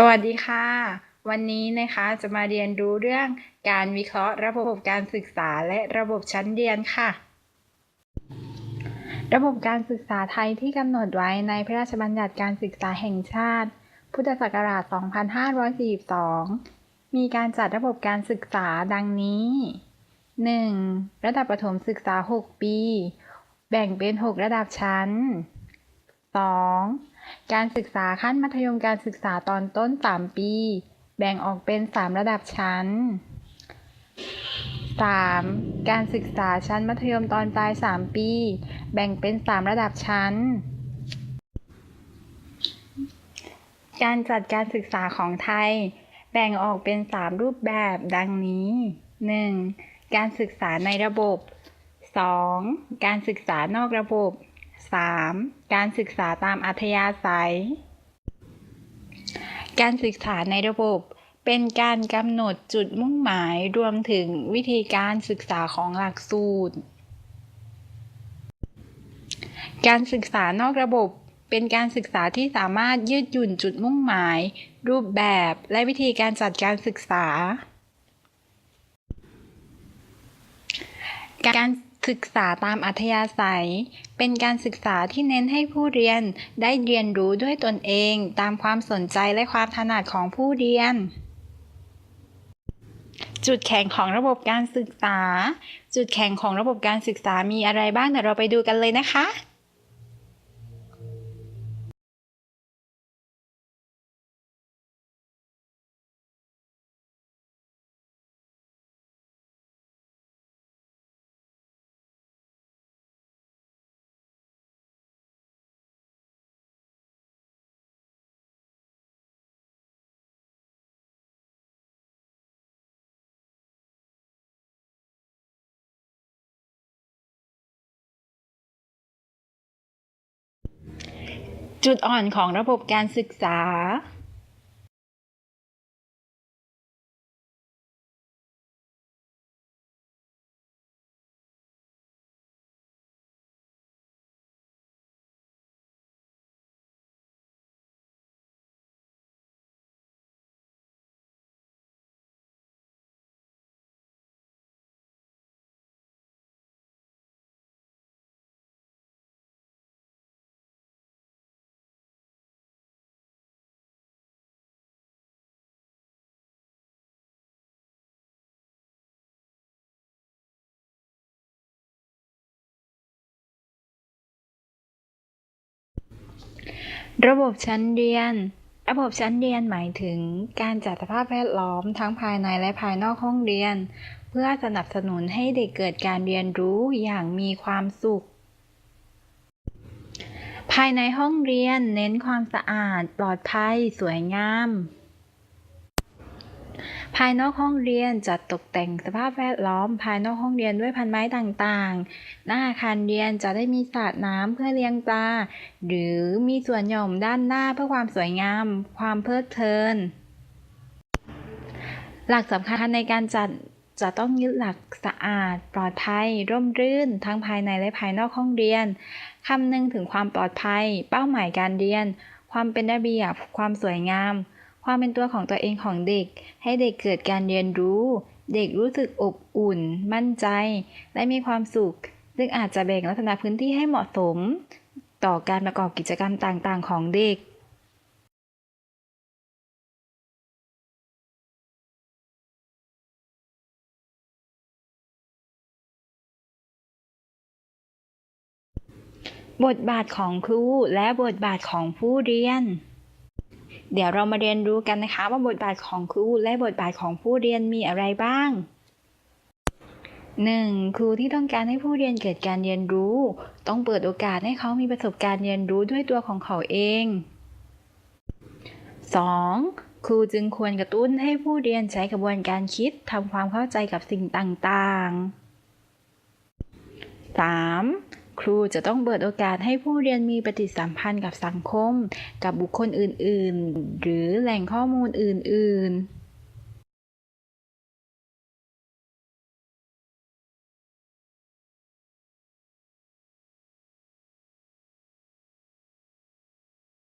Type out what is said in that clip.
สวัสดีค่ะ วันนี้นะคะจะมาเรียนรู้เรื่องการวิเคราะห์ระบบการศึกษาและระบบชั้นเรียนค่ะ ระบบการศึกษาไทยที่กำหนดไว้ในพระราชบัญญัติการศึกษาแห่งชาติ พุทธศักราช 2542 มีการจัดระบบการศึกษาดังนี้ 1. ระดับประถมศึกษา 6 ปี แบ่งเป็น 6 ระดับชั้น 2. การศึกษาขั้นมัธยมการศึกษาตอนต้น 3 ปี แบ่งออกเป็น 3 ระดับชั้น 3. การศึกษาชั้นมัธยมตอนปลาย 3 ปี แบ่งเป็น 3 ระดับชั้น การจัดการศึกษาของไทย แบ่งออกเป็น 3 รูปแบบดังนี้ 1. การศึกษาในระบบ 2. การศึกษานอกระบบ 3. การศึกษาตามอัธยาศัย การศึกษาในระบบเป็นการกำหนดจุดมุ่งหมายรวมถึงวิธีการศึกษาของหลักสูตร การศึกษานอกระบบเป็นการศึกษาที่สามารถยืดหยุ่นจุดมุ่งหมาย รูปแบบและวิธีการจัดการศึกษา การ ศึกษาตามอัธยาศัย เป็นการศึกษาที่เน้นให้ผู้เรียนได้เรียนรู้ด้วยตนเอง ตามความสนใจและความถนัดของผู้เรียน จุดแข็งของระบบการศึกษา จุดแข็งของระบบการศึกษามีอะไรบ้างเดี๋ยวเราไปดูกันเลยนะคะ จุดอ่อนของระบบการศึกษา ระบบชั้นเรียน ระบบชั้นเรียนหมายถึงการจัดสภาพแวดล้อมทั้งภายในและภายนอกห้องเรียน เพื่อสนับสนุนให้เด็กเกิดการเรียนรู้อย่างมีความสุข ภายในห้องเรียนเน้นความสะอาด ปลอดภัย สวยงาม ภายนอกห้องเรียนจัดตกแต่งสภาพแวดล้อม ภายนอกห้องเรียนด้วยพันไม้ต่างๆ หน้าอาคารเรียนจะได้มีสระน้ำเพื่อเลี้ยงปลา หรือมีสวนหย่อมด้านหน้าเพื่อความสวยงาม ความเพลิดเพลิน หลักสำคัญในการจัดจะต้องยึดหลักสะอาด ปลอดภัย ร่มรื่น ทั้งภายในและภายนอกห้องเรียน คำนึงถึงความปลอดภัย เป้าหมายการเรียน ความเป็นระเบียบ ความสวยงาม ความเป็นตัวของตัวเองของเด็ก ให้เด็กเกิดการเรียนรู้ เด็กรู้สึกอบอุ่น มั่นใจ และมีความสุข ซึ่งอาจจะแบ่งลักษณะพื้นที่ให้เหมาะสม ต่อการประกอบกิจกรรมต่างๆ ของเด็กบทบาทของครูและบทบาทของผู้เรียน เดี๋ยวเรามาเรียนรู้กันนะคะว่าบทบาทของครูและบทบาทของผู้เรียนมีอะไรบ้าง 1. ครูที่ต้องการให้ผู้เรียนเกิดการเรียนรู้ ต้องเปิดโอกาสให้เขามีประสบการณ์เรียนรู้ด้วยตัวของเขาเอง 2. ครูจึงควรกระตุ้นให้ผู้เรียนใช้กระบวนการคิดทำความเข้าใจกับสิ่งต่างๆ 3. ครูจะต้องเปิดโอกาสให้ผู้เรียนมีปฏิสัมพันธ์กับสังคม กับบุคคลอื่นๆ หรือแหล่งข้อมูลอื่น ๆ